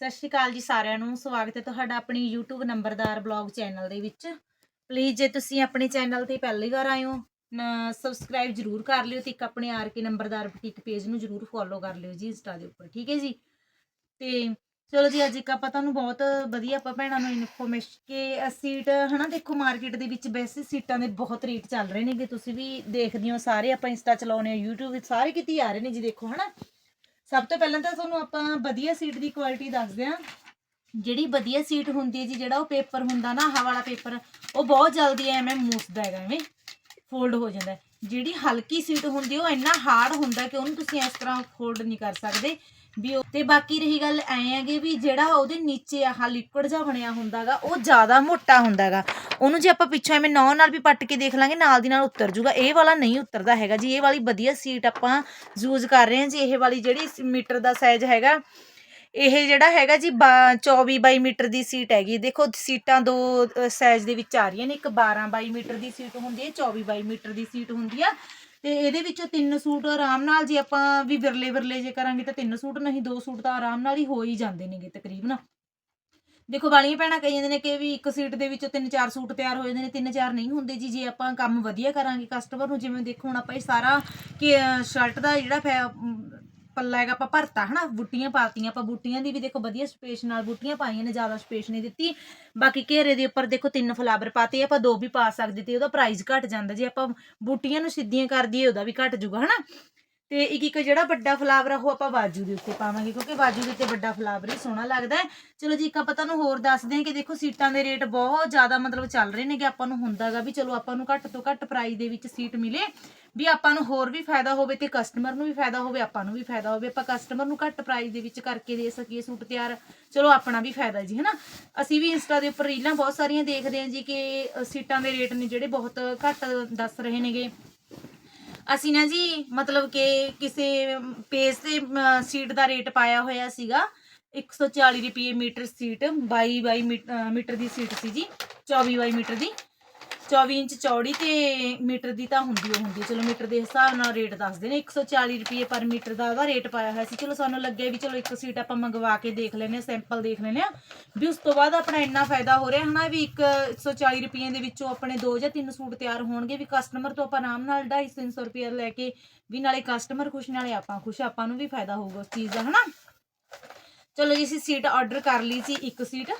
ਸਤਿ ਸ਼੍ਰੀ ਅਕਾਲ ਜੀ ਸਾਰਿਆਂ ਨੂੰ, ਸਵਾਗਤ ਹੈ ਤੁਹਾਡਾ ਆਪਣੀ YouTube ਨੰਬਰਦਾਰ ਬਲੌਗ ਚੈਨਲ ਦੇ ਵਿੱਚ। ਪਲੀਜ਼ ਜੇ ਤੁਸੀਂ ਆਪਣੇ ਚੈਨਲ ਤੇ ਪਹਿਲੀ ਵਾਰ ਆਏ ਹੋ ਸਬਸਕ੍ਰਾਈਬ ਜਰੂਰ ਕਰ ਲਿਓ ਤੇ ਇੱਕ ਆਪਣੇ ਆਰ ਨੰਬਰਦਾਰ ਬੁਟੀਕ ਪੇਜ ਨੂੰ ਜਰੂਰ ਫੋਲੋ ਕਰ ਲਿਓ ਜੀ ਇੰਸਟਾ ਦੇ ਉੱਪਰ, ਠੀਕ ਹੈ ਜੀ? ਤੇ ਚਲੋ ਜੀ, ਅੱਜ ਇੱਕ ਆਪਾਂ ਤੁਹਾਨੂੰ ਬਹੁਤ ਵਧੀਆ ਆਪਾਂ ਭੈਣਾਂ ਨੂੰ ਇਨਫੋਰਮੇਸ਼ਨ ਕਿ ਸੀਟ ਹਨਾ ਦੇਖੋ ਮਾਰਕੀਟ ਦੇ ਵਿੱਚ ਵੈਸੇ ਸੀਟਾਂ ਦੇ ਬਹੁਤ ਰੇਟ ਚੱਲ ਰਹੇ ਨੇਗੇ, ਤੁਸੀਂ ਵੀ ਦੇਖਦੇ ਹੋ ਸਾਰੇ ਆਪਾਂ ਇੰਸਟਾ ਚਲਾਉਂਦੇ ਹੋ, YouTube ਵਿੱਚ ਸਾਰੇ ਕਿਤੇ ਆ ਰਹੇ ਨੇ ਜੀ ਦੇਖੋ, ਹਨਾ? ਸਭ ਤੋਂ ਪਹਿਲਾਂ ਤਾਂ ਤੁਹਾਨੂੰ ਆਪਾਂ ਵਧੀਆ ਸੀਟ ਦੀ ਕੁਆਲਿਟੀ ਦੱਸਦੇ ਹਾਂ। ਜਿਹੜੀ ਵਧੀਆ ਸੀਟ ਹੁੰਦੀ ਹੈ ਜੀ ਜਿਹੜਾ ਉਹ ਪੇਪਰ ਹੁੰਦਾ ਨਾ ਆਹ ਵਾਲਾ ਪੇਪਰ ਉਹ ਬਹੁਤ ਜਲਦੀ ਐਵੇਂ ਮੂਸਦਾ ਹੈਗਾ ਐਵੇਂ ਫੋਲਡ ਹੋ ਜਾਂਦਾ ਹੈ। ਜਿਹੜੀ ਹਲਕੀ ਸੀਟ ਹੁੰਦੀ ਹੈ, ਉਹ ਇੰਨਾ ਹਾਰਡ ਹੁੰਦਾ ਕਿ ਉਹਨੂੰ ਤੁਸੀਂ ਇਸ ਤਰ੍ਹਾਂ ਫੋਲਡ ਨਹੀਂ ਕਰ ਸਕਦੇ। ਵੀ ਉਹ ਤੇ ਬਾਕੀ ਰਹੀ ਗੱਲ ਐ ਹੈਗੀ ਵੀ ਜਿਹੜਾ ਉਹਦੇ ਨੀਚੇ ਆਹ ਲਿਕੁਇਡ ਜਿਹਾ ਬਣਿਆ ਹੁੰਦਾਗਾ ਉਹ ਜ਼ਿਆਦਾ ਮੋਟਾ ਹੁੰਦਾਗਾ। ਉਹਨੂੰ ਜੇ ਆਪਾਂ ਪਿੱਛੋਂ ਐਵੇਂ ਨੌ ਨਾਲ ਵੀ ਪੱਟ ਕੇ ਦੇਖ ਲਾਂਗੇ, ਨਾਲ ਦੀ ਨਾਲ ਉਤਰ ਜੂਗਾ। ਇਹ ਵਾਲਾ ਨਹੀਂ ਉਤਰਦਾ ਹੈਗਾ ਜੀ, ਇਹ ਵਾਲੀ ਵਧੀਆ ਸੀਟ ਆਪਾਂ ਯੂਜ਼ ਕਰ ਰਹੇ ਹਾਂ ਜੀ, ਇਹ ਵਾਲੀ ਜਿਹੜੀ ਮੀਟਰ ਦਾ ਸਾਈਜ਼ ਹੈਗਾ, ਇਹ ਜਿਹੜਾ ਹੈਗਾ ਜੀ 24 ਬਾਈ ਮੀਟਰ ਦੀ ਸੀਟ ਹੈਗੀ। ਦੇਖੋ, ਸੀਟਾਂ ਦੋ ਸਾਈਜ਼ ਦੇ ਵਿੱਚ ਆ ਰਹੀਆਂ ਨੇ, ਇੱਕ 12 ਬਾਈ ਮੀਟਰ ਦੀ ਸੀਟ ਹੁੰਦੀ ਹੈ 24 ਬਾਈ ਮੀਟਰ ਦੀ ਸੀਟ ਹੁੰਦੀ ਆ। ਤੇ ਇਹਦੇ ਵਿੱਚੋਂ ਤਿੰਨ ਸੂਟ ਆਰਾਮ ਨਾਲ ਜੇ ਆਪਾਂ ਵੀ ਵਿਰਲੇ ਵਿਰਲੇ ਜੇ ਕਰਾਂਗੇ ਤਾਂ ਤਿੰਨ ਸੂਟ ਨਹੀਂ, ਦੋ ਸੂਟ ਤਾਂ ਆਰਾਮ ਨਾਲ ਹੀ ਹੋ ਹੀ ਜਾਂਦੇ ਨੇਗੇ ਤਕਰੀਬਨ। ਦੇਖੋ ਵਾਲੀਆਂ ਭੈਣਾਂ ਕਹੀ ਜਾਂਦੇ ਨੇ ਕਿ ਵੀ ਇੱਕ ਸੀਟ ਦੇ ਵਿੱਚੋਂ ਤਿੰਨ ਚਾਰ ਸੂਟ ਤਿਆਰ ਹੋ ਜਾਂਦੇ ਨੇ, ਤਿੰਨ ਚਾਰ ਨਹੀਂ ਹੁੰਦੇ ਜੀ, ਜੇ ਆਪਾਂ ਕੰਮ ਵਧੀਆ ਕਰਾਂਗੇ ਕਸਟਮਰ ਨੂੰ, ਜਿਵੇਂ ਦੇਖੋ ਹੁਣ ਆਪਾਂ ਇਹ ਸਾਰਾ ਕਿ ਸ਼ਰਟ ਦਾ ਜਿਹੜਾ ਪੱਲਾ ਹੈਗਾ ਆਪਾਂ ਭਰਤਾ, ਹਨਾ? ਬੁੱਟੀਆਂ ਪਾਤੀਆਂ ਆਪਾਂ, ਬੁੱਟੀਆਂ ਦੀ ਵੀ ਦੇਖੋ ਵਧੀਆ ਸਪੇਸ ਨਾਲ ਬੁੱਟੀਆਂ ਪਾਈਆਂ ਨੇ, ਜ਼ਿਆਦਾ ਸਪੇਸ ਨਹੀਂ ਦਿੱਤੀ। ਬਾਕੀ ਘੇਰੇ ਦੇ ਉੱਪਰ ਦੇਖੋ ਤਿੰਨ ਫਲਾਵਰ ਪਾਤੇ, ਆਪਾਂ ਦੋ ਵੀ ਪਾ ਸਕਦੇ ਤੇ ਉਹਦਾ ਪ੍ਰਾਈਸ ਘਟ ਜਾਂਦਾ, ਜੇ ਆਪਾਂ ਬੁੱਟੀਆਂ ਨੂੰ ਸਿੱਧੀਆਂ ਕਰ ਦਈਏ, ਉਹਦਾ ਵੀ ਘਟ ਜੂਗਾ ਹਨਾ? ਤੇ ਇੱਕ ਇੱਕ ਜਿਹੜਾ ਵੱਡਾ ਫਲਾਵਰ ਆ, ਉਹ ਆਪਾਂ ਬਾਜੂ ਦੇ ਉੱਤੇ ਪਾਵਾਂਗੇ, ਕਿਉਂਕਿ ਬਾਜੂ ਦੇ ਉੱਤੇ ਵੱਡਾ ਫਲਾਵਰ ਹੀ ਸੋਹਣਾ ਲੱਗਦਾ ਹੈ। ਚਲੋ ਜੀ, ਇੱਕ ਆਪਾਂ ਤੁਹਾਨੂੰ ਹੋਰ ਦੱਸਦੇ ਹਾਂ ਕਿ ਦੇਖੋ, ਸੀਟਾਂ ਦੇ ਰੇਟ ਬਹੁਤ ਜ਼ਿਆਦਾ ਮਤਲਬ ਚੱਲ ਰਹੇ ਨੇਗੇ ਆਪਾਂ ਨੂੰ ਹੁੰਦਾਗਾ ਵੀ ਚਲੋ ਆਪਾਂ ਨੂੰ ਘੱਟ ਤੋਂ ਘੱਟ ਪ੍ਰਾਈਸ ਦੇ ਵਿੱਚ ਸੀਟ ਮਿਲੇ, ਵੀ ਆਪਾਂ ਨੂੰ ਹੋਰ ਵੀ ਫਾਇਦਾ ਹੋਵੇ ਤੇ ਕਸਟਮਰ ਨੂੰ ਵੀ ਫਾਇਦਾ ਹੋਵੇ, ਆਪਾਂ ਨੂੰ ਵੀ ਫਾਇਦਾ ਹੋਵੇ। ਆਪਾਂ ਕਸਟਮਰ ਨੂੰ ਘੱਟ ਪ੍ਰਾਈਸ ਦੇ ਵਿੱਚ ਕਰਕੇ ਦੇ ਸਕੀਏ ਸੂਟ ਤਿਆਰ, ਚਲੋ ਆਪਣਾ ਵੀ ਫਾਇਦਾ ਜੀ, ਹਨਾ? ਅਸੀਂ ਵੀ ਇੰਸਟਾ ਦੇ ਉੱਪਰ ਰੀਲਾਂ ਬਹੁਤ ਸਾਰੀਆਂ ਦੇਖਦੇ ਹਾਂ ਜੀ ਕਿ ਸੀਟਾਂ ਦੇ ਰੇਟ ਨੇ ਜਿਹੜੇ ਬਹੁਤ ਘੱਟ ਦੱਸ ਰਹੇ ਨੇਗੇ। ਅਸੀਂ ਨਾ ਜੀ ਮਤਲਬ ਕਿ ਕਿਸੇ ਪੇਜ ਤੇ ਸੀਟ ਦਾ ਰੇਟ ਪਾਇਆ ਹੋਇਆ ਸੀਗਾ। 140 ਰੁਪਏ ਮੀਟਰ ਸੀਟ 22 22 ਮੀ- ਮੀਟਰ ਦੀ ਸੀਟ ਸੀ ਜੀ 24 ਬਾਈ ਮੀਟਰ ਦੀ। 24 ਇੰਚ ਚੌੜੀ ਤੇ ਮੀਟਰ ਦੀ ਤਾਂ ਹੁੰਦੀ ਓ ਹੁੰਦੀ ਚਲੋ ਮੀਟਰ ਦੇ ਹਿਸਾਬ ਨਾਲ ਰੇਟ ਦੱਸਦੇ ਨੇ। 140 ਰੁਪਏ ਪਰ ਮੀਟਰ ਦਾ ਉਹਦਾ ਰੇਟ ਪਾਇਆ ਹੋਇਆ ਸੀ। ਚਲੋ ਸਾਨੂੰ ਲੱਗਿਆ ਵੀ ਚਲੋ ਇੱਕ ਸੀਟ ਆਪਾਂ ਮੰਗਵਾ ਕੇ ਦੇਖ ਲੈਨੇ ਸੈਂਪਲ ਦੇਖ ਲੈਨੇ ਆ ਵੀ ਉਸ ਤੋਂ ਬਾਅਦ ਆਪਣਾ ਇੰਨਾ ਫਾਇਦਾ ਹੋ ਰਿਹਾ ਹਨਾ ਵੀ ਇੱਕ 140 ਰੁਪਏ ਦੇ ਵਿੱਚੋਂ ਆਪਣੇ ਦੋ ਜਾਂ ਤਿੰਨ ਸੂਟ ਤਿਆਰ ਹੋਣਗੇ ਵੀ ਕਸਟਮਰ ਤੋਂ ਆਪਾਂ ਆਰਾਮ ਨਾਲ 250 300 ਰੁਪਏ ਲੈ ਕੇ ਵੀ ਨਾਲੇ ਕਸਟਮਰ ਖੁਸ਼, ਨਾਲੇ ਆਪਾਂ ਖੁਸ਼। ਆਪਾਂ ਨੂੰ ਵੀ ਫਾਇਦਾ ਹੋਊਗਾ ਉਸ ਚੀਜ਼ ਦਾ ਹਨਾ। ਚਲੋ ਜੀ, ਅਸੀਂ ਸੀਟ ਆਰਡਰ ਕਰ ਲਈ ਸੀ ਇੱਕ ਸੀਟ।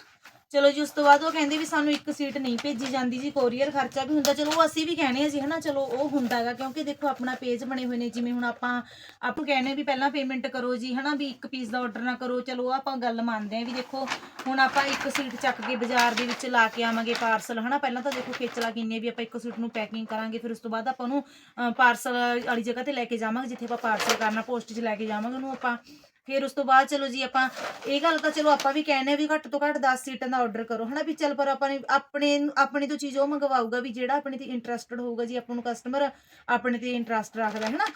ਚਲੋ ਜੀ, ਉਸ ਤੋਂ ਬਾਅਦ ਉਹ ਕਹਿੰਦੇ ਵੀ ਸਾਨੂੰ ਇੱਕ ਸੀਟ ਨਹੀਂ ਭੇਜੀ ਜਾਂਦੀ ਜੀ, ਕੋਰੀਅਰ ਖਰਚਾ ਵੀ ਹੁੰਦਾ। ਚਲੋ, ਉਹ ਅਸੀਂ ਵੀ ਕਹਿੰਦੇ ਆ ਜੀ, ਹਨਾ? ਚਲੋ, ਉਹ ਹੁੰਦਾ ਹੈਗਾ ਕਿਉਂਕਿ ਦੇਖੋ, ਆਪਣਾ ਪੇਜ ਬਣੇ ਹੋਏ ਨੇ, ਜਿਵੇਂ ਹੁਣ ਆਪਾਂ, ਆਪ ਕਹਿੰਦੇ ਵੀ ਪਹਿਲਾਂ ਪੇਮੈਂਟ ਕਰੋ ਜੀ, ਹਨਾ? ਵੀ ਇੱਕ ਪੀਸ ਦਾ ਆਰਡਰ ਨਾ ਕਰੋ। ਚਲੋ, ਉਹ ਆਪਾਂ ਗੱਲ ਮੰਨਦੇ ਆ ਵੀ ਦੇਖੋ, ਹੁਣ ਆਪਾਂ ਇੱਕ ਸੀਟ ਚੱਕ ਕੇ ਬਾਜ਼ਾਰ ਦੇ ਵਿੱਚ ਲਾ ਕੇ ਆਵਾਂਗੇ ਪਾਰਸਲ ਹਨਾ? ਪਹਿਲਾਂ ਤਾਂ ਦੇਖੋ, ਖੇਚਲਾ ਕਿੰਨੇ ਵੀ ਆਪਾਂ ਇੱਕ ਸੀਟ ਨੂੰ ਪੈਕਿੰਗ ਕਰਾਂਗੇ, ਫਿਰ ਉਸ ਤੋਂ ਬਾਅਦ ਆਪਾਂ ਉਹਨੂੰ ਪਾਰਸਲ ਵਾਲੀ ਜਗ੍ਹਾ ਤੇ ਲੈ ਕੇ ਜਾਵਾਂਗੇ, ਜਿੱਥੇ ਆਪਾਂ ਪਾਰਸਲ ਕਰਨਾ ਪੋਸਟ 'ਚ ਲੈ ਕੇ ਜਾਵਾਂਗੇ, ਉਹਨੂੰ ਆਪਾਂ ਫਿਰ ਉਸ ਤੋਂ ਬਾਅਦ ਚਲੋ ਜੀ ਆਪਾਂ, ਇਹ ਗੱਲ ਤਾਂ ਚਲੋ ਆਪਾਂ ਵੀ ਕਹਿੰਦੇ ਆ ਵੀ ਘੱਟ ਤੋਂ ਘੱਟ 10 ਸੀਟਾਂ ਦਾ ਆਰਡਰ ਕਰੋ, ਹਨਾ ਵੀ ਚੱਲ ਪਰ ਆਪਾਂ ਨੇ ਆਪਣੇ ਆਪਣੇ ਤੋਂ ਚੀਜ਼ ਉਹ ਮੰਗਵਾਊਗਾ ਵੀ ਜਿਹੜਾ ਆਪਣੇ ਤੇ ਇੰਟਰਸਟਡ ਹੋਊਗਾ ਜੀ ਆਪਾਂ ਨੂੰ ਕਸਟਮਰ ਆਪਣੇ ਤੇ ਇੰਟਰਸਟ ਰੱਖਦਾ ਹੈ ਨਾ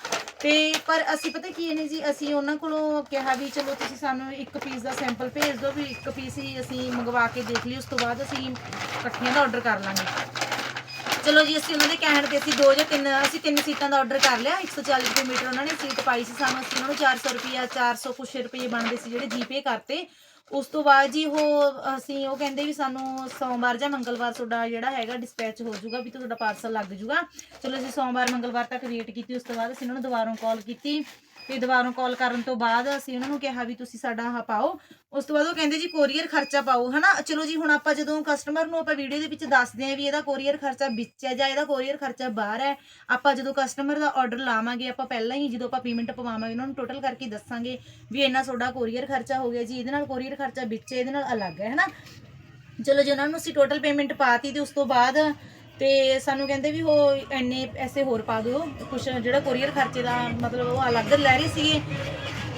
ਤੇ ਪਰ ਅਸੀਂ ਪਤਾ ਕੀ ਨੇ ਜੀ, ਅਸੀਂ ਉਹਨਾਂ ਕੋਲੋਂ ਕਿਹਾ ਵੀ ਚਲੋ ਤੁਸੀਂ ਸਾਨੂੰ ਇੱਕ ਪੀਸ ਦਾ ਸੈਂਪਲ ਭੇਜ ਦਿਓ ਵੀ ਇੱਕ ਪੀਸ ਹੀ ਅਸੀਂ ਮੰਗਵਾ ਕੇ ਦੇਖ ਲਈ, ਉਸ ਤੋਂ ਬਾਅਦ ਅਸੀਂ ਇਕੱਠੀਆਂ ਦਾ ਆਰਡਰ ਕਰ ਲਾਂਗੇ। ਚਲੋ ਜੀ, ਅਸੀਂ ਉਹਨਾਂ ਦੇ ਕਹਿਣ ਤੇ ਅਸੀਂ ਦੋ ਜਾਂ ਤਿੰਨ, ਅਸੀਂ ਤਿੰਨ ਸੀਟਾਂ ਦਾ ਆਰਡਰ ਕਰ ਲਿਆ। 140 ਰੁਪਏ ਮੀਟਰ ਉਹਨਾਂ ਨੇ ਸੀਟ ਪਾਈ ਸੀ ਸਾਨੂੰ। ਅਸੀਂ ਉਹਨਾਂ ਨੂੰ 400 ਰੁਪਿਆ 400 ਕੁਛ ਰੁਪਏ ਬਣਦੇ ਸੀ ਜਿਹੜੇ ਜੀਪੇ ਕਰਤੇ। ਉਸ ਤੋਂ ਬਾਅਦ ਜੀ ਉਹ, ਅਸੀਂ ਉਹ ਕਹਿੰਦੇ ਵੀ ਸਾਨੂੰ ਸੋਮਵਾਰ ਜਾਂ ਮੰਗਲਵਾਰ ਤੁਹਾਡਾ ਜਿਹੜਾ ਹੈਗਾ ਡਿਸਪੈਚ ਹੋ ਜਾਊਗਾ ਵੀ ਤੁਹਾਡਾ ਪਾਰਸਲ ਲੱਗ ਜਾਊਗਾ। ਚਲੋ ਅਸੀਂ ਸੋਮਵਾਰ, ਮੰਗਲਵਾਰ ਤੱਕ ਵੇਟ ਕੀਤੀ। ਉਸ ਤੋਂ ਬਾਅਦ ਅਸੀਂ ਉਹਨਾਂ ਨੂੰ ਦੁਬਾਰਾ ਕਾਲ ਕੀਤੀ। ਤੇ ਦੁਬਾਰਾ ਕਾਲ ਕਰਨ ਤੋਂ ਬਾਅਦ ਅਸੀਂ ਉਹਨਾਂ ਨੂੰ ਕਿਹਾ ਵੀ ਤੁਸੀਂ ਸਾਡਾ ਆਹ ਪਾਓ। ਉਸ ਤੋਂ ਬਾਅਦ ਉਹ ਕਹਿੰਦੇ ਜੀ ਕੋਰੀਅਰ ਖਰਚਾ ਪਾਓ, ਹਨਾ? ਚਲੋ ਜੀ, ਹੁਣ ਆਪਾਂ ਜਦੋਂ ਕਸਟਮਰ ਨੂੰ ਆਪਾਂ ਵੀਡੀਓ ਦੇ ਵਿੱਚ ਦੱਸਦੇ ਆਂ ਵੀ ਇਹਦਾ ਕੋਰੀਅਰ ਖਰਚਾ ਵਿੱਚ ਹੈ ਜਾਂ ਇਹਦਾ ਕੋਰੀਅਰ ਖਰਚਾ ਬਾਹਰ ਹੈ, ਆਪਾਂ ਜਦੋਂ ਕਸਟਮਰ ਦਾ ਆਰਡਰ ਲਾਵਾਂਗੇ, ਆਪਾਂ ਪਹਿਲਾਂ ਹੀ ਜਦੋਂ ਆਪਾਂ ਪੇਮੈਂਟ ਪਵਾਵਾਂਗੇ, ਉਹਨਾਂ ਨੂੰ ਟੋਟਲ ਕਰਕੇ ਦੱਸਾਂਗੇ ਵੀ ਇੰਨਾ ਤੁਹਾਡਾ ਕੋਰੀਅਰ ਖਰਚਾ ਹੋ ਗਿਆ ਜੀ, ਇਹਦੇ ਨਾਲ ਕੋਰੀਅਰ ਖਰਚਾ ਵਿੱਚ ਹੈ, ਇਹਦੇ ਨਾਲ ਅਲੱਗ ਹੈ, ਹਨਾ? ਚਲੋ ਜੀ, ਉਹਨਾਂ ਨੂੰ ਅਸੀਂ ਟੋਟਲ ਪੇਮੈਂਟ ਪਾਤੀ ਤੇ ਉਸ ਤੋਂ ਬਾਅਦ ਤੇ ਸਾਨੂੰ ਕਹਿੰਦੇ ਵੀ ਉਹ ਇੰਨੇ ਐਸੇ ਹੋਰ ਪਾ ਦਿਓ, ਕੁਛ ਜਿਹੜਾ ਕੋਰੀਅਰ ਖਰਚੇ ਦਾ ਮਤਲਬ ਉਹ ਅਲੱਗ ਲੈ ਰਹੇ ਸੀਗੇ।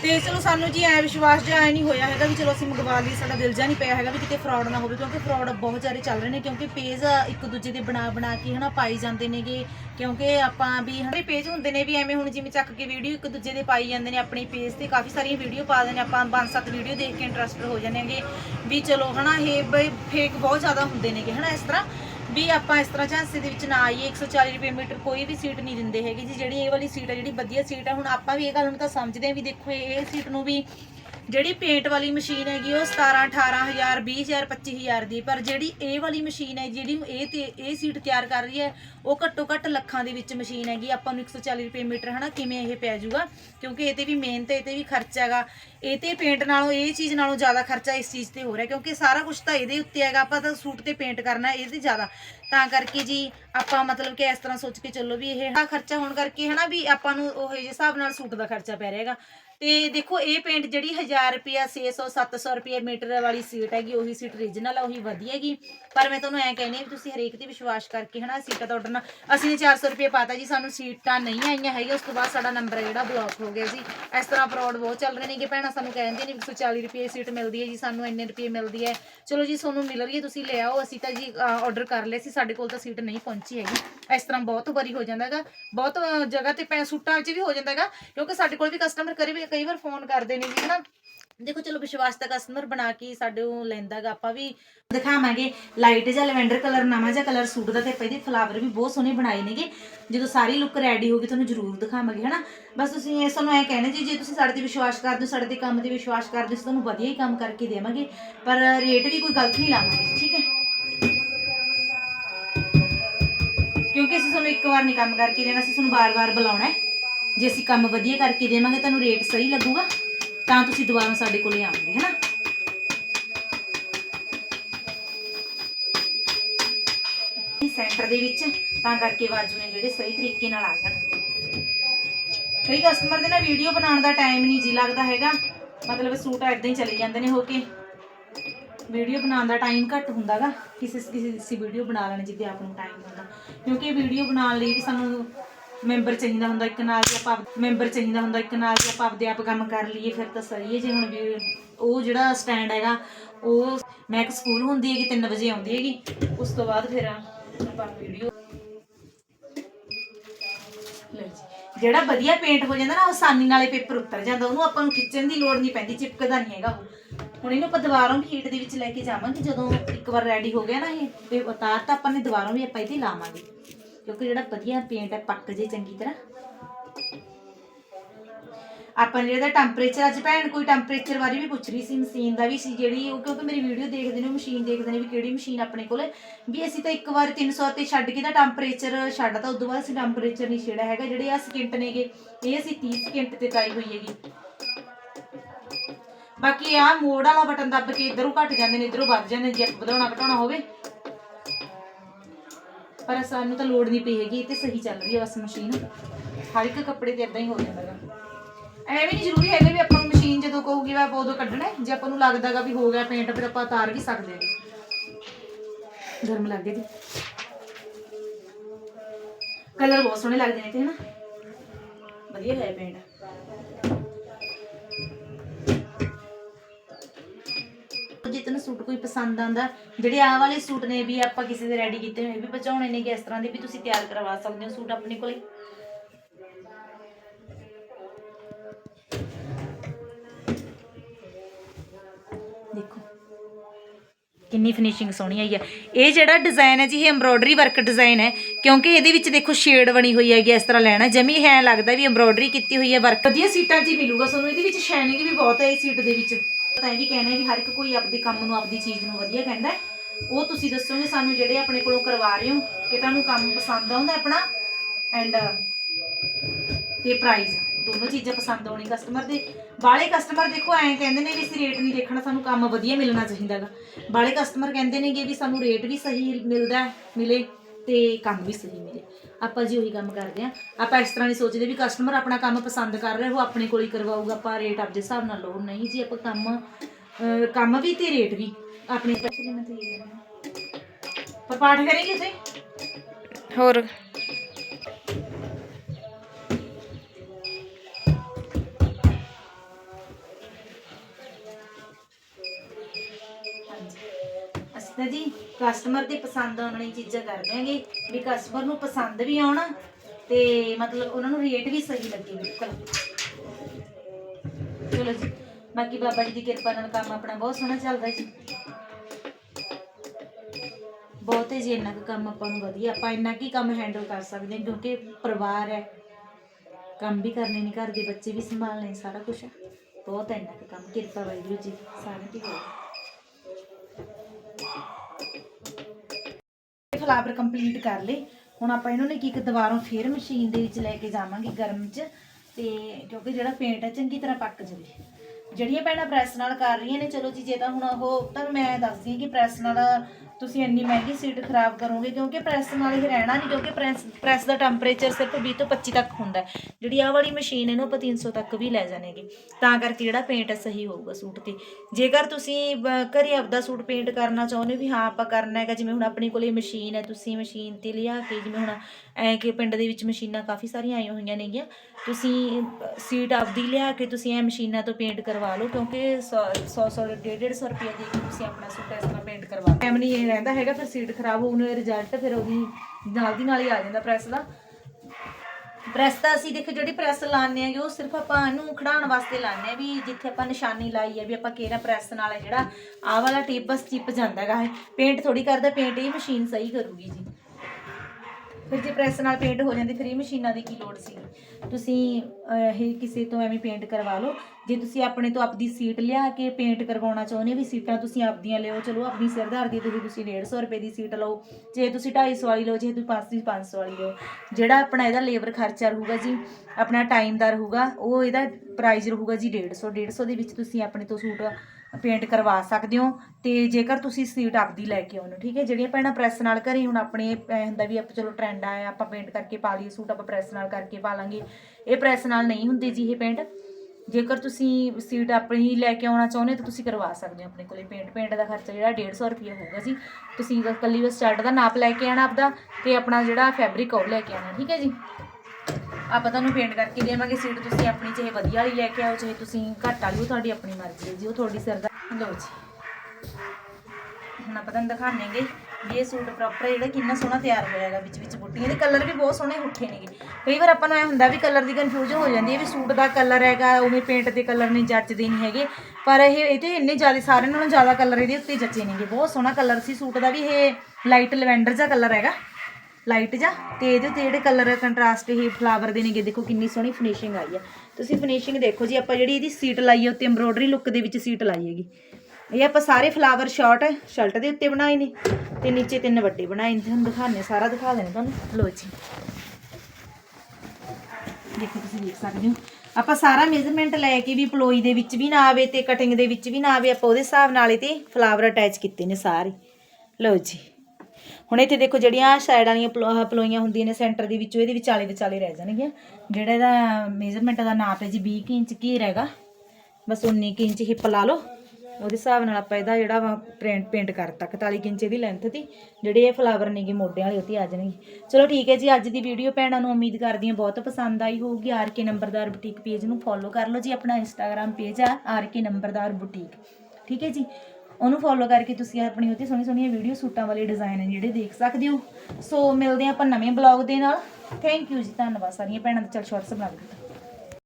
ਤੇ ਚਲੋ ਸਾਨੂੰ ਜੀ ਐ ਵਿਸ਼ਵਾਸ ਜਿਹਾ ਐ ਨਹੀਂ ਹੋਇਆ ਹੈਗਾ ਵੀ ਚਲੋ ਅਸੀਂ ਮੰਗਵਾ ਲਈ ਸਾਡਾ ਦਿਲ ਜਿਹਾ ਨਹੀਂ ਪਿਆ ਹੈਗਾ ਵੀ ਕਿਤੇ ਫਰਾਡ ਨਾ ਹੋਵੇ, ਕਿਉਂਕਿ ਫਰਾਡ ਬਹੁਤ ਜ਼ਿਆਦਾ ਚੱਲ ਰਹੇ ਨੇ, ਕਿਉਂਕਿ ਪੇਜ ਇੱਕ ਦੂਜੇ ਦੇ ਬਣਾ ਬਣਾ ਕੇ ਹਨਾ ਪਾਈ ਜਾਂਦੇ ਨੇਗੇ। ਕਿਉਂਕਿ ਆਪਾਂ ਵੀ ਹਨੇ ਪੇਜ ਹੁੰਦੇ ਨੇ ਵੀ ਐਵੇਂ ਹੁਣ ਜਿਵੇਂ ਚੱਕ ਕੇ ਵੀਡੀਓ ਇੱਕ ਦੂਜੇ ਦੇ ਪਾਈ ਜਾਂਦੇ ਨੇ ਆਪਣੇ ਪੇਜ ਤੇ, ਕਾਫੀ ਸਾਰੀਆਂ ਵੀਡੀਓ ਪਾ ਦਿੰਦੇ ਨੇ, ਆਪਾਂ ਪੰਜ ਸੱਤ ਵੀਡੀਓ ਦੇਖ ਕੇ ਇੰਟਰਸਟਡ ਹੋ ਜਾਂਦੇ ਹੈਗੇ ਵੀ ਚਲੋ ਹਨਾ ਇਹ ਬਈ ਫੇਕ ਬਹੁਤ ਜ਼ਿਆਦਾ ਹੁੰਦੇ ਨੇਗੇ ਹਨਾ ਇਸ ਤਰ੍ਹਾਂ। ਵੀ ਆਪਾਂ ਇਸ ਤਰ੍ਹਾਂ ਝਾਂਸੇ ਦੇ ਵਿੱਚ ਨਾ ਆਈਏ 140 ਰੁਪਏ ਮੀਟਰ ਕੋਈ ਵੀ ਸੀਟ ਨਹੀਂ ਦਿੰਦੇ ਹੈਗੇ ਜੀ। ਜਿਹੜੀ ਇਹ ਵਾਲੀ ਸੀਟ ਹੈ ਜਿਹੜੀ ਵਧੀਆ ਸੀਟ ਹੈ ਹੁਣ ਆਪਾਂ ਵੀ ਇਹ ਗੱਲ ਨੂੰ ਤਾਂ ਸਮਝਦੇ ਹਾਂ ਵੀ ਦੇਖੋ, ਇਹ ਸੀਟ ਨੂੰ ਵੀ ਜਿਹੜੀ ਪੇਂਟ ਵਾਲੀ ਮਸ਼ੀਨ ਹੈਗੀ ਉਹ 17 18000 20000 25000 ਦੀ, ਪਰ ਜਿਹੜੀ ਇਹ ਵਾਲੀ ਮਸ਼ੀਨ ਹੈ, ਜਿਹੜੀ ਇਹ ਤੇ ਇਹ ਸੀਟ ਤਿਆਰ ਕਰ ਰਹੀ ਹੈ, ਉਹ ਘੱਟੋ ਘੱਟ ਲੱਖਾਂ ਦੇ ਵਿੱਚ ਮਸ਼ੀਨ ਹੈਗੀ, ਆਪਾਂ ਨੂੰ 140 ਰੁਪਏ ਮੀਟਰ, ਹਨਾ, ਕਿਵੇਂ ਇਹ ਪੈ ਜਾਊਗਾ, ਕਿਉਂਕਿ ਇਹ ਤੇ ਵੀ ਮਿਹਨਤ ਹੈ, ਇਹ ਤੇ ਵੀ ਖਰਚਾ ਹੈਗਾ, ਇਹ ਤੇ ਪੇਂਟ ਨਾਲੋਂ, ਇਹ ਚੀਜ਼ ਨਾਲੋਂ ਜ਼ਿਆਦਾ ਖਰਚਾ ਇਸ ਚੀਜ਼ ਤੇ ਹੋ ਰਿਹਾ, ਕਿਉਂਕਿ ਸਾਰਾ ਕੁਝ ਤਾਂ ਇਹਦੇ ਉੱਤੇ ਹੈਗਾ, ਆਪਾਂ ਤਾਂ ਸੂਟ ਤੇ ਪੇਂਟ ਕਰਨਾ, ਇਹ ਤੇ ਜ਼ਿਆਦਾ। ਤਾਂ ਕਰਕੇ ਜੀ ਆਪਾਂ ਮਤਲਬ ਕਿ ਇਸ ਤਰ੍ਹਾਂ ਸੋਚ ਕੇ ਚੱਲੋ ਵੀ ਇਹ ਖਰਚਾ ਹੋਣ ਕਰਕੇ ਹਨਾ ਵੀ ਆਪਾਂ ਨੂੰ ਉਹ ਜਿਹੇ ਹਿਸਾਬ ਨਾਲ ਸੂਟ ਦਾ ਖਰਚਾ ਪੈ ਰਿਹਾਗਾ। ਤੇ ਦੇਖੋ ਇਹ ਪੇਂਟ ਜਿਹੜੀ 1000 ਰੁਪਿਆ 600 700 ਰੁਪਏ ਮੀਟਰ ਵਾਲੀ ਸੀਟ ਹੈਗੀ, ਉਹੀ ਸੀਟ ਰੀਜਨਲ ਆ, ਉਹੀ ਵਧੀਆ ਹੈਗੀ। ਪਰ ਮੈਂ ਤੁਹਾਨੂੰ ਐਂ ਕਹਿੰਦੀ ਵੀ ਤੁਸੀਂ ਹਰੇਕ ਤੇ ਵਿਸ਼ਵਾਸ ਕਰਕੇ ਹਨਾ ਸੀਟਾਂ ਦਾ ਆਰਡਰ ਨਾ, ਅਸੀਂ ਨੇ 400 ਰੁਪਏ ਪਾਤਾ ਜੀ, ਸਾਨੂੰ ਸੀਟਾਂ ਨਹੀਂ ਆਈਆਂ ਹੈਗੀਆਂ, ਉਸ ਤੋਂ ਬਾਅਦ ਸਾਡਾ ਨੰਬਰ ਜਿਹੜਾ ਬਲੌਕ ਹੋ ਗਿਆ ਜੀ। ਇਸ ਤਰ੍ਹਾਂ ਫਰਾਡ ਬਹੁਤ ਚੱਲ ਰਹੇ ਨੇਗੇ ਭੈਣਾਂ ਸਾਨੂੰ ਕਹਿੰਦੇ ਨੇ 140 ਰੁਪਏ ਸੀਟ ਮਿਲਦੀ ਹੈ ਜੀ, ਸਾਨੂੰ ਇੰਨੇ ਰੁਪਏ ਮਿਲਦੀ ਹੈ। ਚਲੋ ਜੀ ਤੁਹਾਨੂੰ ਮਿਲ ਰਹੀ ਹੈ, ਤੁਸੀਂ ਲੈ ਆਓ, ਅਸੀਂ ਤਾਂ ਜੀ ਆਰਡਰ ਕਰ ਲਿਆ ਸੀ ਸਾਡੇ ਕੋਲ ਤਾਂ ਸੀਟ ਨਹੀਂ ਪਹੁੰਚੀ ਹੈਗੀ। ਇਸ ਤਰ੍ਹਾਂ ਬਹੁਤ ਵਾਰੀ ਹੋ ਜਾਂਦਾ ਹੈਗਾ ਬਹੁਤ ਜਗ੍ਹਾ ਤੇ ਪੈ, ਸੂਟਾਂ 'ਚ ਵੀ ਹੋ ਜਾਂਦਾ ਹੈਗਾ ਕਿਉਂਕਿ ਸਾਡੇ ਕੋਲ ਵੀ ਕਸਟਮਰ ਕਰੇ ਕਈ ਵਾਰ ਫੋਨ ਕਰਦੇ ਨੇ ਜੀ ਹਨਾ। ਦੇਖੋ, ਚਲੋ, ਵਿਸ਼ਵਾਸ ਤਾਂ ਕਸਟਮਰ ਬਣਾ ਕੇ ਸਾਡੇ ਉਹ ਲੈਂਦਾਗਾ। ਆਪਾਂ ਵੀ ਦਿਖਾਵਾਂਗੇ। ਲਾਈਟ ਜਾਂ ਲੈਵੈਂਡਰ ਕਲਰ ਨਵਾਂ ਜਿਹਾ ਕਲਰ ਸੂਟ ਦਾ ਤੇ ਪਹਿਲੇ ਫਲਾਵਰ ਵੀ ਬਹੁਤ ਸੋਹਣੇ ਬਣਾਏ ਨੇਗੇ। ਜਦੋਂ ਸਾਰੀ ਲੁੱਕ ਰੈਡੀ ਹੋ ਗਈ, ਤੁਹਾਨੂੰ ਜ਼ਰੂਰ ਦਿਖਾਵਾਂਗੇ, ਹਨਾ। ਬਸ ਤੁਸੀਂ ਇਹ, ਸਾਨੂੰ ਐ ਕਹਿੰਦੇ ਜੀ, ਜੇ ਤੁਸੀਂ ਸਾਡੇ ਤੇ ਵਿਸ਼ਵਾਸ ਕਰਦੇ ਹੋ, ਸਾਡੇ ਤੇ ਕੰਮ ਤੇ ਵਿਸ਼ਵਾਸ ਕਰਦੇ ਹੋ, ਅਸੀਂ ਤੁਹਾਨੂੰ ਵਧੀਆ ਹੀ ਕੰਮ ਕਰਕੇ ਦੇਵਾਂਗੇ। ਪਰ ਰੇਟ ਵੀ ਕੋਈ ਗਲਤ ਨਹੀਂ ਲਾਵਾਂਗੇ। ਕਿਉਂਕਿ ਅਸੀਂ ਤੁਹਾਨੂੰ ਇੱਕ ਵਾਰ ਨਹੀਂ ਕੰਮ ਕਰਕੇ ਦੇਣਾ, ਅਸੀਂ ਤੁਹਾਨੂੰ ਬਾਰ-ਬਾਰ ਬੁਲਾਉਣਾ ਹੈ। ਜੇ ਅਸੀਂ ਕੰਮ ਵਧੀਆ ਕਰਕੇ ਦੇਵਾਂਗੇ, ਤੁਹਾਨੂੰ ਰੇਟ ਸਹੀ ਲੱਗੂਗਾ, ਤਾਂ ਤੁਸੀਂ ਦੁਬਾਰਾ ਸਾਡੇ ਕੋਲੇ ਆਓਗੇ, ਹੈਨਾ? ਸੈਂਟਰ ਦੇ ਵਿੱਚ, ਤਾਂ ਕਰਕੇ ਬਾਜੂ ਨੇ ਜਿਹੜੇ ਸਹੀ ਤਰੀਕੇ ਨਾਲ ਆ ਜਾਣ। ਕਈ ਕਸਟਮਰ ਦੇ ਨਾ ਵੀਡੀਓ ਬਣਾਉਣ ਦਾ ਟਾਈਮ ਨਹੀਂ ਜੀ ਲੱਗਦਾ ਹੈਗਾ। ਮਤਲਬ ਸੂਟ ਐਦਾਂ ਹੀ ਚਲੇ ਜਾਂਦੇ ਨੇ ਹੋ ਕੇ। ਵੀਡੀਓ ਬਣਾਉਣ ਦਾ ਟਾਈਮ ਘੱਟ ਹੁੰਦਾਗਾ ਕਿਸੇ ਕਿਸੇ ਸੀ ਵੀਡੀਓ ਬਣਾ ਲੈਣੀ ਜਿੱਦੇ ਆਪ ਨੂੰ ਟਾਈਮ ਹੁੰਦਾ। ਕਿਉਂਕਿ ਵੀਡੀਓ ਬਣਾਉਣ ਲਈ ਵੀ ਸਾਨੂੰ ਮੈਂਬਰ ਚਾਹੀਦਾ ਹੁੰਦਾ ਇੱਕ ਨਾਲ ਜੇ ਆਪਾਂ ਮੈਂਬਰ ਚਾਹੀਦਾ ਹੁੰਦਾ ਇੱਕ ਨਾਲ ਜੇ ਆਪਾਂ ਆਪਦੇ ਆਪ ਕੰਮ ਕਰ ਲਈਏ, ਫਿਰ ਤਾਂ ਸਹੀ ਹੈ। ਜੇ ਹੁਣ ਵੀ ਉਹ ਜਿਹੜਾ ਸਟੈਂਡ ਹੈਗਾ, ਉਹ ਮੈਂ ਇੱਕ ਸਕੂਲ ਹੁੰਦੀ ਹੈਗੀ 3 ਵਜੇ ਆਉਂਦੀ ਹੈਗੀ। ਉਸ ਤੋਂ ਬਾਅਦ ਫਿਰ ਆਪਾਂ ਵੀਡੀਓ ਜਿਹੜਾ ਵਧੀਆ ਪੇਂਟ ਹੋ ਜਾਂਦਾ ਨਾ, ਉਹ ਆਸਾਨੀ ਨਾਲੇ ਪੇਪਰ ਉਤਰ ਜਾਂਦਾ। ਉਹਨੂੰ ਆਪਾਂ ਨੂੰ ਖਿੱਚਣ ਦੀ ਲੋੜ ਨਹੀਂ ਪੈਂਦੀ, ਚਿਪਕਦਾ ਨਹੀਂ ਹੈਗਾ ਉਹ। ਹੁਣ ਇਹਨੂੰ ਆਪਾਂ ਦੁਬਾਰਾ ਵੀ ਹੀਟ ਦੇ ਵਿੱਚ ਲੈ ਕੇ ਜਾਵਾਂਗੇ, ਜਦੋਂ ਇੱਕ ਵਾਰ ਰੈਡੀ ਹੋ ਗਿਆ ਨਾ ਇਹ, ਤੇ ਉਤਾਰ ਤਾਂ ਆਪਾਂ ਨੇ ਦੁਬਾਰਾ ਵੀ ਆਪਾਂ ਇਹਦੇ ਲਾਵਾਂਗੇ। ਕਿਉਂਕਿ ਜਿਹੜਾ ਵਧੀਆ ਪੇਂਟ ਹੈ, ਪੱਕ ਜੇ ਚੰਗੀ ਤਰ੍ਹਾਂ। ਆਪਾਂ ਨੇ ਟੈਂਪਰੇਚਰ ਅੱਜ ਭੈਣ ਕੋਈ ਟੈਂਪਰੇਚਰ ਬਾਰੇ ਵੀ ਪੁੱਛ ਰਹੀ ਸੀ ਮਸ਼ੀਨ ਦਾ ਵੀ ਸੀ ਜਿਹੜੀ, ਉਹ ਕਿਉਂਕਿ ਮੇਰੀ ਵੀਡੀਓ ਦੇਖਦੇ ਨੇ ਮਸ਼ੀਨ ਦੇਖਦੇ ਨੇ ਵੀ ਕਿਹੜੀ ਮਸ਼ੀਨ ਆਪਣੇ ਕੋਲ ਵੀ ਅਸੀਂ ਤਾਂ ਇੱਕ ਵਾਰ 300 ਤੇ ਛੱਡ ਕੇ ਤਾਂ ਟੈਂਪਰੇਚਰ ਛੱਡਤਾ ਉਦੋਂ ਬਾਅਦ ਅਸੀਂ ਟੈਂਪਰੇਚਰ ਨਹੀਂ ਛੇੜਿਆ ਹੈਗਾ, ਜਿਹੜੇ ਆ ਸਕਿੰਟ ਨੇਗੇ, ਇਹ ਅਸੀਂ 30 ਸਕਿੰਟ ਤੇ ਤਾਈ ਹੋਈ ਹੈਗੀ। ਬਾਕੀ ਆ, ਮੋੜ ਵਾਲਾ ਬਟਨ ਦੱਬ ਕੇ ਇਧਰੋਂ ਘਟ ਜਾਂਦੇ ਨੇ, ਇਧਰੋਂ ਵੱਧ ਜਾਂਦੇ ਜੇ ਵਧਾਉਣਾ ਘਟਾਉਣਾ ਹੋਵੇ। ਪਰ ਸਾਨੂੰ ਤਾਂ ਲੋੜ ਨਹੀਂ ਪਈ ਹੈਗੀ, ਇਹ ਤੇ ਸਹੀ ਚੱਲ ਰਹੀ ਹੈ ਬਸ ਮਸ਼ੀਨ ਹਰ ਇੱਕ ਕੱਪੜੇ ਤੇ ਇਦਾਂ ਹੀ ਹੋ ਜਾਂਦਾ ਗਾ ਐਵੇਂ ਨਹੀਂ ਜ਼ਰੂਰੀ ਹੈਗਾ ਵੀ ਆਪਾਂ ਨੂੰ ਮਸ਼ੀਨ ਜਦੋਂ ਕਹੂਗੀ ਵਾ ਉਦੋਂ ਕੱਢਣਾ ਜੇ ਆਪਾਂ ਨੂੰ ਲੱਗਦਾਗਾ ਵੀ ਹੋ ਗਿਆ ਪੇਂਟ ਫਿਰ ਆਪਾਂ ਉਤਾਰ ਵੀ ਸਕਦੇ ਹਾਂ। ਗਰਮ ਲੱਗ ਗਏ ਕਲਰ ਬਹੁਤ ਸੋਹਣੇ ਲੱਗਦੇ ਨੇ ਤੇ, ਹਨਾ? ਵਧੀਆ ਹੈ ਪੇਂਟ ਜੇ ਸੂਟ ਕੋਈ ਪਸੰਦ ਆਂਦਾ ਜਿਹੜੇ ਆਹ ਵਾਲੇ ਸੂਟ ਨੇ ਵੀ ਆਪਾਂ ਕਿਸੇ ਦੇ ਰੈਡੀ ਕੀਤੇ ਹੋਏ, ਵੀ ਪਹੁੰਚਾਉਣੇ ਨੇ ਕਿ ਇਸ ਤਰ੍ਹਾਂ ਦੇ, ਵੀ ਤੁਸੀਂ ਤਿਆਰ ਕਰਵਾ ਸਕਦੇ ਹੋ ਸੂਟ ਆਪਣੇ ਕੋਲੇ? ਦੇਖੋ, ਕਿੰਨੀ ਫਿਨਿਸ਼ਿੰਗ ਸੋਹਣੀ ਆਈ ਹੈ ਇਹ ਜਿਹੜਾ ਡਿਜ਼ਾਈਨ ਹੈ ਜੀ, ਇਹ ਐਮਬ੍ਰੋਇਡਰੀ ਵਰਕ ਡਿਜ਼ਾਈਨ ਹੈ, ਕਿਉਂਕਿ ਇਹਦੇ ਵਿੱਚ ਦੇਖੋ ਸ਼ੇਡ ਬਣੀ ਹੋਈ ਹੈਗੀ ਇਸ ਤਰ੍ਹਾਂ ਲੈਣਾ। ਜਮੀ ਹੈ ਲੱਗਦਾ ਵੀ ਐਮਬ੍ਰੋਇਡਰੀ ਕੀਤੀ ਹੋਈ ਹੈ ਵਰਕ ਵਧੀਆ ਸੀਟਾਂ 'ਚ ਮਿਲੂਗਾ ਤੁਹਾਨੂੰ, ਇਹਦੇ ਵਿੱਚ ਸ਼ਾਈਨਿੰਗ ਵੀ ਬਹੁਤ ਹੈ ਇਸ ਸੀਟ ਦੇ ਵਿੱਚ। ਤਾਂ ਇਹ ਵੀ ਕਹਿਣਾ ਵੀ ਹਰ ਇੱਕ ਕੋਈ ਆਪਦੇ ਕੰਮ ਨੂੰ, ਆਪਦੀ ਚੀਜ਼ ਨੂੰ ਵਧੀਆ ਕਹਿੰਦਾ ਉਹ ਤੁਸੀਂ ਦੱਸੋਗੇ ਸਾਨੂੰ ਜਿਹੜੇ ਆਪਣੇ ਕੋਲੋਂ ਕਰਵਾ ਰਹੇ ਹੋ ਕਿ ਤੁਹਾਨੂੰ ਕੰਮ ਪਸੰਦ ਆਉਂਦਾ ਆਪਣਾ ਐਂਡ ਤੇ ਪ੍ਰਾਈਸ ਦੋਨੋਂ ਚੀਜ਼ਾਂ ਪਸੰਦ ਆਉਣੀ ਕਸਟਮਰ ਦੇ। ਬਾਲੇ ਕਸਟਮਰ ਦੇਖੋ, ਐਂ ਕਹਿੰਦੇ ਨੇ ਵੀ ਅਸੀਂ ਰੇਟ ਨਹੀਂ ਦੇਖਣਾ, ਸਾਨੂੰ ਕੰਮ ਵਧੀਆ ਮਿਲਣਾ ਚਾਹੀਦਾਗਾ ਬਾਲੇ ਕਸਟਮਰ ਕਹਿੰਦੇ ਨੇਗੇ ਵੀ ਸਾਨੂੰ ਰੇਟ ਵੀ ਸਹੀ ਮਿਲਦਾ ਮਿਲੇ। ਤੇ ਕੰਮ ਵੀ ਸਹੀ ਮਿਲੇ। ਆਪਾਂ ਜੀ ਉਹੀ ਕੰਮ ਕਰਦੇ ਆ ਆਪਾਂ ਇਸ ਤਰ੍ਹਾਂ ਨਹੀਂ ਸੋਚਦੇ ਵੀ ਕਸਟਮਰ ਆਪਣਾ ਕੰਮ ਪਸੰਦ ਕਰ ਰਿਹਾ, ਉਹ ਆਪਣੇ ਕੋਲ ਹੀ ਕਰਵਾਊਗਾ। ਆਪਾਂ ਰੇਟ ਆਪਦੇ ਹਿਸਾਬ ਨਾਲ ਲਓ। ਨਹੀਂ ਜੀ, ਆਪਾਂ ਕੰਮ ਕੰਮ ਵੀ ਤੇ ਰੇਟ ਵੀ। ਆਪਣੇ ਪੈਸੇ ਲੈਣਾ ਤੇ ਇਹ ਕਰਨਾ। ਪਰ ਪਾਠ ਕਰੇਗੀ ਤੁਸੀਂ ਹੋਰ? ਕਸਟਮਰ ਦੀ ਪਸੰਦ ਆਉਣ ਵਾਲੀ ਚੀਜ਼ਾਂ ਕਰ ਦਿਆਂਗੇ ਵੀ ਕਸਟਮਰ ਨੂੰ ਪਸੰਦ ਵੀ ਆਉਣ ਤੇ ਮਤਲਬ ਉਹਨਾਂ ਨੂੰ ਰੇਟ ਵੀ ਸਹੀ ਲੱਗੇ ਬਿਲਕੁਲ। ਚਲੋ ਜੀ ਬਾਕੀ ਬਾਬਾ ਜੀ ਦੀ ਕਿਰਪਾ ਨਾਲ ਕੰਮ ਆਪਣਾ ਬਹੁਤ ਸੋਹਣਾ ਚੱਲਦਾ ਜੀ। ਬਹੁਤ ਜੀ ਇੰਨਾ ਕੁ ਕੰਮ ਆਪਾਂ ਨੂੰ ਵਧੀਆ ਆਪਾਂ ਇੰਨਾ ਕੀ ਕੰਮ ਹੈਂਡਲ ਕਰ ਸਕਦੇ ਹਾਂ ਕਿਉਂਕਿ ਪਰਿਵਾਰ ਹੈ ਕੰਮ ਵੀ ਕਰਨੇ ਨੇ ਘਰ ਦੇ ਬੱਚੇ ਵੀ ਸੰਭਾਲਣੇ ਸਾਰਾ ਕੁਝ ਬਹੁਤ ਇੰਨਾ ਕੁ ਕੰਮ ਕਿਰਪਾ ਵਾਹਿਗੁਰੂ ਜੀ ਦੀ, ਹੋਵੇ ਫਲਾਵਰ ਕੰਪਲੀਟ ਕਰ ਲਏ। ਹੁਣ ਆਪਾਂ ਇਹਨਾਂ ਨੂੰ ਇੱਕ ਇੱਕ ਦੁਬਾਰਾ ਫੇਰ ਮਸ਼ੀਨ ਦੇ ਵਿੱਚ ਲੈ ਕੇ ਜਾਵਾਂਗੇ ਗਰਮ 'ਚ। ਤੇ ਕਿਉਂਕਿ ਜਿਹੜਾ ਪੇਂਟ ਹੈ ਚੰਗੀ ਤਰ੍ਹਾਂ ਪੱਕ ਜਾਵੇ। ਜਿਹੜੀਆਂ ਭੈਣਾਂ ਪ੍ਰੈਸ ਨਾਲ ਕਰ ਰਹੀਆਂ ਨੇ, ਚਲੋ ਜੀ, ਜੇ ਤਾਂ ਹੁਣ ਉਹ ਤਾਂ ਮੈਂ ਦੱਸਦੀ ਹਾਂ ਕਿ ਪ੍ਰੈਸ ਨਾਲ ਤੁਸੀਂ ਇੰਨੀ ਮਹਿੰਗੀ ਸੀਟ ਖਰਾਬ ਕਰੋਗੇ, ਕਿਉਂਕਿ ਪ੍ਰੈਸ ਨਾਲ ਹੀ ਰਹਿਣਾ ਨਹੀਂ ਕਿਉਂਕਿ ਪ੍ਰੈਸ ਪ੍ਰੈਸ ਦਾ ਟੈਂਪਰੇਚਰ ਸਿਰਫ 20 ਤੋਂ 25 ਤੱਕ ਹੁੰਦਾ ਜਿਹੜੀ ਆਹ ਵਾਲੀ ਮਸ਼ੀਨ ਇਹਨੂੰ ਆਪਾਂ 300 ਤੱਕ ਵੀ ਲੈ ਜਾਣਗੇ। ਤਾਂ ਕਰਕੇ ਜਿਹੜਾ ਪੇਂਟ ਹੈ, ਸਹੀ ਹੋਊਗਾ ਸੂਟ ਤੇ। ਜੇਕਰ ਤੁਸੀਂ ਘਰੇ ਆਪਦਾ ਸੂਟ ਪੇਂਟ ਕਰਨਾ ਚਾਹੁੰਦੇ ਹੋ ਵੀ ਹਾਂ, ਆਪਾਂ ਕਰਨਾ ਹੈਗਾ, ਜਿਵੇਂ ਹੁਣ ਆਪਣੇ ਕੋਲੇ ਮਸ਼ੀਨ ਹੈ, ਤੁਸੀਂ ਮਸ਼ੀਨ ਤੇ ਲਿਆ ਕੇ, ਜਿਵੇਂ ਹੁਣ ਐ ਕਿ ਪਿੰਡ ਦੇ ਵਿੱਚ ਮਸ਼ੀਨਾਂ ਕਾਫੀ ਸਾਰੀਆਂ ਆਈਆਂ ਹੋਈਆਂ ਨੇਗੀਆਂ, ਤੁਸੀਂ ਸੀਟ ਆਪਦੀ ਲਿਆ ਕੇ ਤੁਸੀਂ ਇਹ ਮਸ਼ੀਨਾਂ ਤੋਂ ਪੇਂਟ ਕਰਵਾ ਲਓ, ਕਿਉਂਕਿ 100 100 150 ਰੁਪਏ ਦੇ ਕੇ ਤੁਸੀਂ ਆਪਣਾ ਸੂਟ ਇਸ ਤਰ੍ਹਾਂ ਪੇਂਟ ਕਰਵਾ ਲਓ। ਟਾਈਮ ਨਹੀਂ ਰਹਿੰਦਾ ਹੈਗਾ, ਫਿਰ ਸੀਟ ਖਰਾਬ ਹੋਣ ਦਾ ਰਿਜ਼ਲਟ ਫਿਰ ਉਹਦੀ ਨਾਲ ਦੀ ਨਾਲ ਹੀ ਆ ਜਾਂਦਾ ਪ੍ਰੈਸ ਦਾ। ਪ੍ਰੈਸ ਤਾਂ ਅਸੀਂ ਦੇਖੋ ਜਿਹੜੀ ਪ੍ਰੈਸ ਲਾਉਂਦੇ ਆਗੇ ਉਹ ਸਿਰਫ ਆਪਾਂ ਇਹਨੂੰ ਖੜਾਉਣ ਵਾਸਤੇ ਲਾਉਂਦੇ ਆ ਵੀ ਜਿੱਥੇ ਆਪਾਂ ਨਿਸ਼ਾਨੀ ਲਾਈ ਹੈ ਵੀ ਆਪਾਂ ਕਿਹੜਾ ਪ੍ਰੈਸ ਨਾਲ ਹੈ ਜਿਹੜਾ ਆਹ ਵਾਲਾ ਟੇਪ ਬਸ ਚਿਪ ਜਾਂਦਾ ਹੈਗਾ ਪੇਂਟ ਥੋੜੀ ਕਰਦਾ ਪੇਂਟ ਇਹ ਮਸ਼ੀਨ ਸਹੀ ਕਰੂਗੀ ਜੀ। ਫਿਰ ਜੇ ਪ੍ਰੈਸ ਨਾਲ ਪੇਂਟ ਹੋ ਜਾਂਦੀ, ਫਿਰ ਇਹ ਮਸ਼ੀਨਾਂ ਦੀ ਕੀ ਲੋੜ ਸੀ ਤੁਸੀਂ ਇਹ ਕਿਸੇ ਤੋਂ ਐਵੇਂ ਪੇਂਟ ਕਰਵਾ ਲਓ। ਜੇ ਤੁਸੀਂ ਆਪਣੇ ਤੋਂ ਆਪਦੀ ਸੀਟ ਲਿਆ ਕੇ ਪੇਂਟ ਕਰਵਾਉਣਾ ਚਾਹੁੰਦੇ ਵੀ ਸੀਟਾਂ ਤੁਸੀਂ ਆਪਦੀਆਂ ਲਿਓ, ਚਲੋ ਆਪਣੀ ਸਿਰਦਾਰ ਦੀ ਤੁਸੀਂ ਤੁਸੀਂ 150 ਰੁਪਏ ਦੀ ਸੀਟ ਲਓ। ਜੇ ਤੁਸੀਂ 250 ਵਾਲੀ ਲਓ, ਜੇ ਤੁਸੀਂ 500 500 ਵਾਲੀ ਲਓ। ਜਿਹੜਾ ਆਪਣਾ ਇਹਦਾ ਲੇਬਰ ਖਰਚਾ ਰਹੂਗਾ ਜੀ, ਆਪਣਾ ਟਾਈਮ ਦਾ ਰਹੂਗਾ, ਉਹ ਇਹਦਾ ਪ੍ਰਾਈਸ ਰਹੂਗਾ ਜੀ 150 150 ਦੇ ਵਿੱਚ ਤੁਸੀਂ ਆਪਣੇ ਤੋਂ ਸੂਟ ਪੇਂਟ ਕਰਵਾ ਸਕਦੇ ਹੋ ਤੇ ਜੇਕਰ ਤੁਸੀਂ ਸੀਟ ਆਪਦੀ ਲੈ ਕੇ ਆਉਣਾ, ਠੀਕ ਹੈ? ਜਿਹੜੀਆਂ ਭੈਣਾਂ ਪ੍ਰੈਸ ਨਾਲ ਘਰੇ ਹੁਣ ਆਪਣੇ ਐਂ ਹੁੰਦਾ ਵੀ ਆਪਾਂ ਚਲੋ ਟ੍ਰੈਂਡ ਆਇਆ, ਆਪਾਂ ਪੇਂਟ ਕਰਕੇ ਪਾ ਲਈਏ ਸੂਟ, ਆਪਾਂ ਪ੍ਰੈਸ ਨਾਲ ਕਰਕੇ ਪਾ ਲਾਂਗੇ, ਇਹ ਪ੍ਰੈਸ ਨਾਲ ਨਹੀਂ ਹੁੰਦੇ ਜੀ ਇਹ ਪੇਂਟ ਜੇਕਰ ਤੁਸੀਂ ਸੀਟ ਆਪਣੀ ਲੈ ਕੇ ਆਉਣਾ ਚਾਹੁੰਦੇ ਹੋ ਤਾਂ ਤੁਸੀਂ ਕਰਵਾ ਸਕਦੇ ਹੋ ਆਪਣੇ ਕੋਲੇ ਪੇਂਟ ਪੇਂਟ ਦਾ ਖਰਚਾ ਜਿਹੜਾ 150 ਰੁਪਏ ਹੋਊਗਾ ਜੀ। ਤੁਸੀਂ ਇਕੱਲੀ ਬਸ ਸਟਾਰਟ ਦਾ ਨਾਪ ਲੈ ਕੇ ਆਣਾ ਆਪਦਾ ਤੇ ਆਪਣਾ ਜਿਹੜਾ ਫੈਬਰਿਕ ਉਹ ਲੈ ਕੇ ਆਣਾ ਠੀਕ ਹੈ ਜੀ? ਆਪਾਂ ਤੁਹਾਨੂੰ ਪੇਂਟ ਕਰਕੇ ਦੇਵਾਂਗੇ ਸੀਟ ਤੁਸੀਂ ਆਪਣੀ, ਚਾਹੇ ਵਧੀਆ ਵਾਲੀ ਲੈ ਕੇ ਆਓ, ਚਾਹੇ ਤੁਸੀਂ ਘੱਟ ਵਾਲੀ, ਉਹ ਤੁਹਾਡੀ ਆਪਣੀ ਮਰਜ਼ੀ ਹੈ ਜੀ, ਉਹ ਤੁਹਾਡੀ ਸਿਰ ਦਾ ਲਓ ਜੀ। ਹੁਣ ਆਪਾਂ ਤੁਹਾਨੂੰ ਦਿਖਾਣੇਗੇ ਵੀ ਇਹ ਸੂਟ ਪ੍ਰੋਪਰ ਜਿਹੜਾ ਕਿੰਨਾ ਸੋਹਣਾ ਤਿਆਰ ਹੋਇਆ ਹੈਗਾ, ਵਿੱਚ ਵਿੱਚ ਬੁੱਟੀਆਂ ਦੇ। ਕਲਰ ਵੀ ਬਹੁਤ ਸੋਹਣੇ ਉੱਠੇ ਨੇਗੇ। ਕਈ ਵਾਰ ਆਪਾਂ ਨੂੰ ਐ ਹੁੰਦਾ ਵੀ ਕਲਰ ਦੀ ਕਨਫਿਊਜ਼ਨ ਹੋ ਜਾਂਦੀ ਹੈ ਵੀ ਸੂਟ ਦਾ ਕਲਰ ਹੈਗਾ, ਉਵੇਂ ਪੇਂਟ ਦੇ ਕਲਰ ਨਹੀਂ ਜੱਚਦੇ ਨਹੀਂ ਹੈਗੇ। ਪਰ ਇਹ ਇਹਦੇ ਇੰਨੇ ਜ਼ਿਆਦਾ, ਸਾਰਿਆਂ ਨਾਲੋਂ ਜ਼ਿਆਦਾ ਕਲਰ ਇਹਦੇ ਉੱਤੇ ਜੱਚੇ ਨੇਗੇ। ਬਹੁਤ ਸੋਹਣਾ ਕਲਰ ਸੀ ਸੂਟ ਦਾ ਵੀ, ਇਹ ਲਾਈਟ ਲਵੈਂਡਰ ਜਿਹਾ ਕਲਰ ਹੈਗਾ। ਲਾਈਟ ਜਾ ਤੇ ਇਹਦੇ ਉੱਤੇ ਜਿਹੜੇ ਕਲਰ ਕੰਟਰਾਸਟ ਇਹ ਫਲਾਵਰ ਦੇ ਨੇਗੇ, ਦੇਖੋ ਕਿੰਨੀ ਸੋਹਣੀ ਫਿਨਿਸ਼ਿੰਗ ਆਈ ਆ। ਤੁਸੀਂ ਫਿਨਿਸ਼ਿੰਗ ਦੇਖੋ ਜੀ, ਆਪਾਂ ਜਿਹੜੀ ਇਹਦੀ ਸੀਟ ਲਾਈ ਹੈ ਉੱਤੇ ਐਮਬ੍ਰੋਇਡਰੀ ਲੁੱਕ ਦੇ ਵਿੱਚ ਸੀਟ ਲਾਈ ਹੈਗੀ। ਇਹ ਆਪਾਂ ਸਾਰੇ ਫਲਾਵਰ ਸ਼ਾਰਟ ਸ਼ਰਟ ਦੇ ਉੱਤੇ ਬਣਾਏ ਨੇ, ਤੇ ਨੀਚੇ ਤਿੰਨ ਵੱਡੇ ਬਣਾਏ ਨੇ। ਤੁਹਾਨੂੰ ਦਿਖਾਣੇ ਸਾਰਾ ਦਿਖਾ ਦੇਣੇ ਤੁਹਾਨੂੰ। ਲੋ ਜੀ। ਦੇਖੋ ਤੁਸੀਂ ਦੇਖ ਸਕਦੇ ਹੋ। ਆਪਾਂ ਸਾਰਾ ਮੇਜ਼ਰਮੈਂਟ ਲੈ ਕੇ ਵੀ ਪਲੋਈ ਦੇ ਵਿੱਚ ਵੀ ਨਾ ਆਵੇ ਤੇ ਕਟਿੰਗ ਦੇ ਵਿੱਚ ਵੀ ਨਾ ਆਵੇ, ਆਪਾਂ ਉਹਦੇ ਹਿਸਾਬ ਨਾਲ ਇਹ ਤੇ ਫਲਾਵਰ ਅਟੈਚ ਕੀਤੇ ਨੇ ਸਾਰੇ। ਲਓ ਜੀ। ਹੁਣ ਇੱਥੇ ਦੇਖੋ ਜਿਹੜੀਆਂ ਸਾਈਡ ਵਾਲੀਆਂ ਪਲੋਈਆਂ ਹੁੰਦੀਆਂ ਨੇ ਸੈਂਟਰ ਦੇ ਵਿੱਚੋਂ, ਇਹਦੇ ਵਿਚਾਲੇ ਵਿਚਾਲੇ ਰਹਿ ਜਾਣਗੀਆਂ। ਜਿਹੜਾ ਇਹਦਾ ਮੇਜ਼ਰਮੈਂਟ ਦਾ ਨਾਪ ਹੈ ਜੀ 20 ਇੰਚ ਘੇਰ ਹੈਗਾ ਬਸ 19 ਇੰਚ ਹਿੱਪ ਲਾ ਲਓ। ਉਹਦੇ ਹਿਸਾਬ ਨਾਲ ਆਪਾਂ ਇਹਦਾ ਜਿਹੜਾ ਵਾ ਪ੍ਰਿੰਟ ਪੇਂਟ ਕਰਤਾ 41 ਇੰਚ ਇਹਦੀ ਲੈਂਥ ਦੀ। ਜਿਹੜੇ ਇਹ ਫਲਾਵਰ ਨੇਗੇ ਮੋਢਿਆਂ ਵਾਲੇ ਉੱਤੇ ਆ ਜਾਣਗੇ। ਚਲੋ ਠੀਕ ਹੈ ਜੀ, ਅੱਜ ਦੀ ਵੀਡੀਓ ਭੈਣਾਂ ਨੂੰ ਉਮੀਦ ਕਰਦੀ ਹਾਂ ਬਹੁਤ ਪਸੰਦ ਆਈ ਹੋਊਗੀ। ਆਰ ਕੇ ਨੰਬਰਦਾਰ ਬੁਟੀਕ ਪੇਜ ਨੂੰ ਫੋਲੋ ਕਰ ਲਓ ਜੀ, ਆਪਣਾ ਇੰਸਟਾਗ੍ਰam ਪੇਜ ਆ, ਆਰ ਕੇ ਨੰਬਰਦਾਰ ਬੁਟੀਕ ਠੀਕ ਹੈ ਜੀ ਉਹਨੂੰ ਫੋਲੋ ਕਰਕੇ ਤੁਸੀਂ ਆਪਣੀ ਉੱਤੇ ਸੋਹਣੀ ਸੋਹਣੀਆਂ ਵੀਡੀਓ ਸੂਟਾਂ ਵਾਲੇ ਡਿਜ਼ਾਈਨ ਹੈ ਜਿਹੜੇ ਦੇਖ ਸਕਦੇ ਹੋ। ਸੋ ਮਿਲਦੇ ਹਾਂ ਆਪਾਂ ਨਵੇਂ ਬਲੌਗ ਦੇ ਨਾਲ। ਥੈਂਕ ਯੂ ਜੀ, ਧੰਨਵਾਦ ਸਾਰੀਆਂ ਭੈਣਾਂ ਦਾ। ਚਲ ਸ਼ਾਰਟਸ ਬਣਾ ਦਿੱਤਾ।